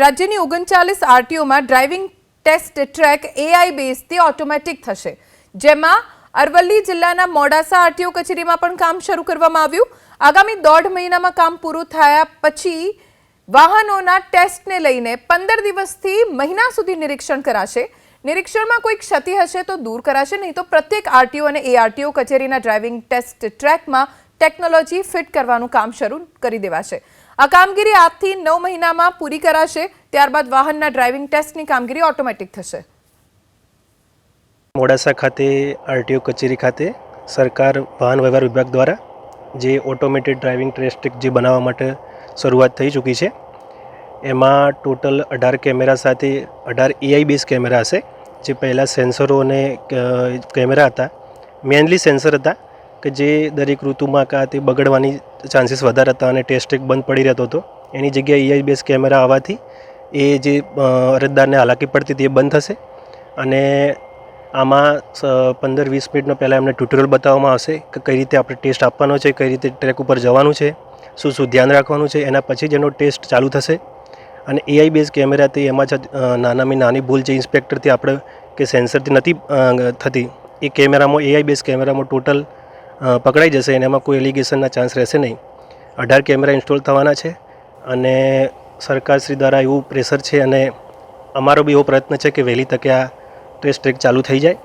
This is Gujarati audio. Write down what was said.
રાજ્યની ઓગણચાલીસ આરટીઓમાં ડ્રાઇવિંગ ટેસ્ટ ટ્રેક એઆઈ બેઝથી ઓટોમેટિક થશે. જેમાં અરવલ્લી જિલ્લાના મોડાસા આરટીઓ કચેરીમાં પણ કામ શરૂ કરવામાં આવ્યું. આગામી દોઢ મહિનામાં કામ પૂરું થયા પછી વાહનોના ટેસ્ટને લઈને પંદર દિવસથી મહિના સુધી નિરીક્ષણ કરાશે. નિરીક્ષણમાં કોઈ ક્ષતિ હશે તો દૂર કરાશે, નહીં તો પ્રત્યેક આરટીઓ અને એઆરટીઓ કચેરીના ડ્રાઇવિંગ ટેસ્ટ ટ્રેકમાં ટેકનોલોજી ફિટ કરવાનું કામ શરૂ કરી દેવાશે. આ કામગીરી આજથી નવ મહિનામાં પૂરી કરાશે. ત્યારબાદ વાહનના ડ્રાઇવિંગ ટેસ્ટની કામગીરી ઓટોમેટિક થશે. મોડાસા ખાતે આરટીઓ કચેરી ખાતે સરકાર વાહન વ્યવહાર વિભાગ દ્વારા જે ઓટોમેટેડ ડ્રાઇવિંગ ટેસ્ટ જે બનાવવા માટે શરૂઆત થઈ ચૂકી છે, એમાં ટોટલ અઢાર કેમેરા સાથે, અઢાર એઆઈ બેઝ કેમેરા હશે. જે પહેલાં સેન્સરો અને કેમેરા હતા મેનલી સેન્સર હતા કે જે દરેક ઋતુમાં કાં તે બગડવાની ચાન્સીસ વધારે હતા અને ટેસ્ટ એક બંધ પડી રહેતો હતો. એની જગ્યાએ એઆઈ બેઝ કેમેરા આવવાથી એ જે અરજદારને હાલાકી પડતી હતી એ બંધ થશે. અને આમાં પંદર વીસ મિનિટનો પહેલાં એમને ટ્યુટોરિયલ બતાવવામાં આવશે કે કઈ રીતે આપણે ટેસ્ટ આપવાનો છે, કઈ રીતે ટ્રેક ઉપર જવાનું છે, શું શું ધ્યાન રાખવાનું છે, એના પછી જ એનો ટેસ્ટ ચાલુ થશે. અને એઆઈ બેઝ કેમેરાથી એમાં જ નાનામાં નાની ભૂલ જે ઇન્સ્પેક્ટરથી આપણે, કે સેન્સરથી નથી થતી, એ કેમેરામાં એઆઈ બેઝ કેમેરામાં ટોટલ પકડાઈ જશે અને એમાં કોઈ એલિગેશનના ચાન્સ રહેશે નહીં. અઢાર કેમેરા ઇન્સ્ટોલ થવાના છે અને સરકારશ્રી દ્વારા એવું પ્રેશર છે અને અમારો બી એવો પ્રયત્ન છે કે વહેલી તકે આ ટેસ્ટ ટ્રેક ચાલુ થઈ જાય.